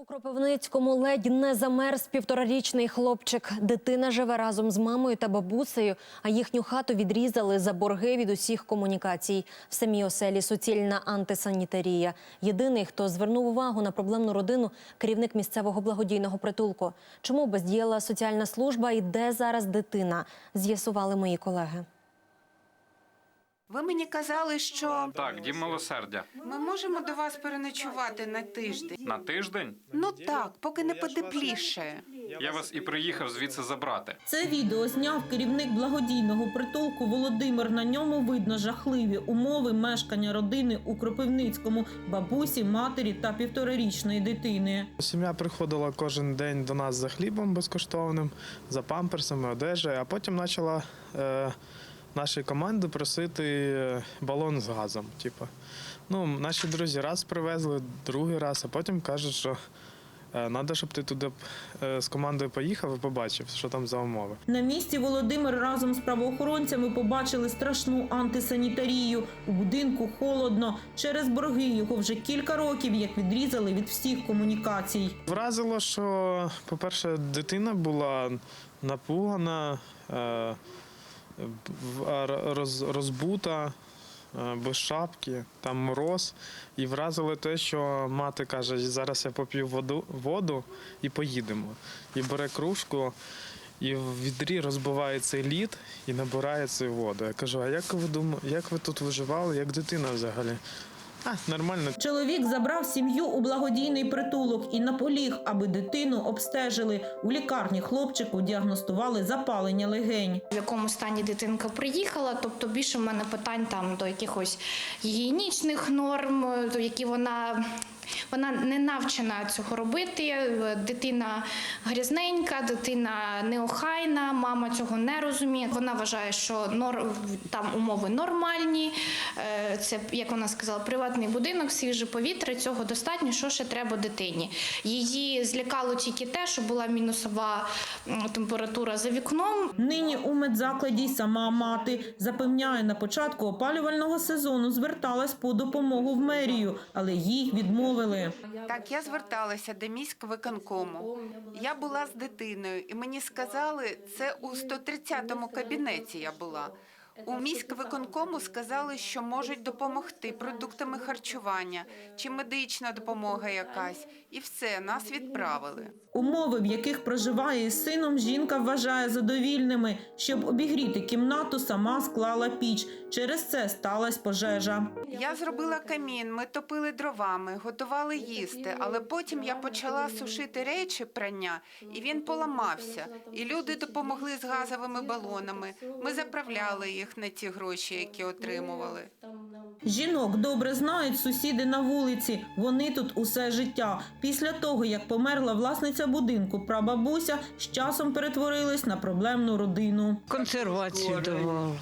У Кропивницькому ледь не замерз півторарічний хлопчик. Дитина живе разом з мамою та бабусею, а їхню хату відрізали за борги від усіх комунікацій. В самій оселі суцільна антисанітарія. Єдиний, хто звернув увагу на проблемну родину, керівник місцевого благодійного притулку. Чому бездіяла соціальна служба і де зараз дитина? З'ясували мої колеги. Ви мені казали, що Так, дім милосердя. ми можемо до вас переночувати на тиждень. На тиждень Ну так, поки не потепліше. я вас і приїхав звідси забрати. Це відео зняв керівник благодійного притулку Володимир. На ньому видно жахливі умови мешкання родини у Кропивницькому, бабусі, матері та півторарічної дитини. Сім'я приходила кожен день до нас за хлібом безкоштовним, за памперсами, одежею, а потім почала е, наші команди просити е, балон з газом. Типу. Ну, наші друзі раз привезли, другий раз, а потім кажуть, що треба, щоб ти туди е, з командою поїхав і побачив, що там за умови. На місці Володимир разом з правоохоронцями побачили страшну антисанітарію. У будинку холодно. Через борги його вже кілька років як відрізали від всіх комунікацій. Вразило, що, по-перше, дитина була напугана, е, розбута, е, без шапки, там мороз. І вразило те, що мати каже, зараз я поп'ю воду, воду і поїдемо. І бере кружку, і в відрі розбиває цей лід і набирає цю воду. Я кажу, а як ви думаєте, як ви тут виживали, як дитина взагалі? А, нормально. Чоловік забрав сім'ю у благодійний притулок і наполіг, аби дитину обстежили. У лікарні хлопчику діагностували запалення легень. в якому стані дитинка приїхала. Тобто більше в мене питань там до якихось гігієнічних норм, до які вона. Вона не навчена цього робити. Дитина грязненька, дитина неохайна, мама цього не розуміє. Вона вважає, що нор... там умови нормальні. Е, Це, як вона сказала, приватний будинок, свіже повітря. Цього достатньо. Що ще треба дитині? Її злякало тільки те, що була мінусова температура за вікном. Нині у медзакладі сама мати запевняє, на початку опалювального сезону зверталась по допомогу в мерію, але їй відмовили. Так, я зверталася до міськвиконкому. Я була з дитиною, і мені сказали, це у 130-му кабінеті я була. У міськвиконкому сказали, що можуть допомогти продуктами харчування чи медична допомога якась, і все, нас відправили. Умови, в яких проживає із сином, жінка вважає задовільними. Щоб обігріти кімнату, сама склала піч. Через це сталася пожежа. Я зробила камін, ми топили дровами, готували їсти, але потім я почала сушити речі прання, і він поламався. І люди допомогли з газовими балонами. Ми заправляли їх на ті гроші, які отримували. Жінок добре знають сусіди на вулиці. Вони тут усе життя. Після того, як померла власниця будинку, прабабуся з часом перетворилась на проблемну родину. Консервацію давала,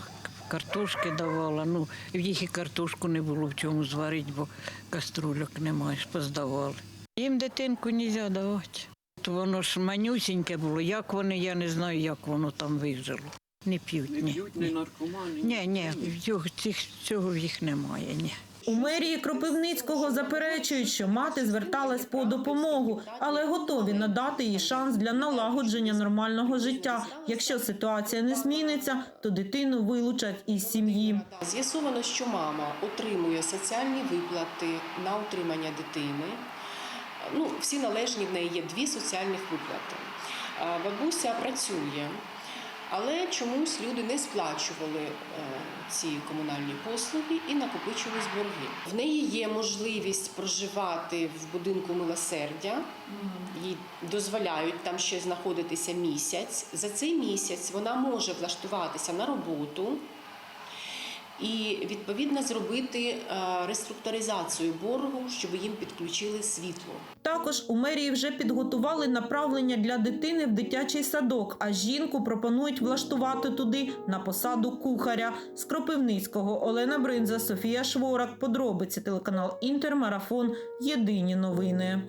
картошки давала. Ну, в їх і картошку не було в чому зварити, бо каструльок немає, поздавали. Їм дитинку не можна давати. Воно ж манюсіньке було. Як вони, я не знаю, як воно там вижило. Не п'ють, ні. Не наркомани? Ні, ні, цього, цих, цього в їх немає, ні. У мерії Кропивницького заперечують, що мати зверталась по допомогу, але готові надати їй шанс для налагодження нормального життя. Якщо ситуація не зміниться, то дитину вилучать із сім'ї. З'ясовано, що мама отримує соціальні виплати на утримання дитини. Ну, всі належні в неї є дві соціальних виплати. Бабуся працює, але чомусь люди не сплачували е, ці комунальні послуги і накопичувались борги. В неї є можливість проживати в будинку милосердя. Їй дозволяють там ще знаходитися місяць. За цей місяць вона може влаштуватися на роботу і відповідно зробити е, реструктуризацію боргу, щоб їм підключили світло. Також у мерії вже підготували направлення для дитини в дитячий садок, а жінку пропонують влаштувати туди на посаду кухаря. З Кропивницького Олена Бринза, Софія Шворак. Подробиці телеканал Інтермарафон. Єдині новини.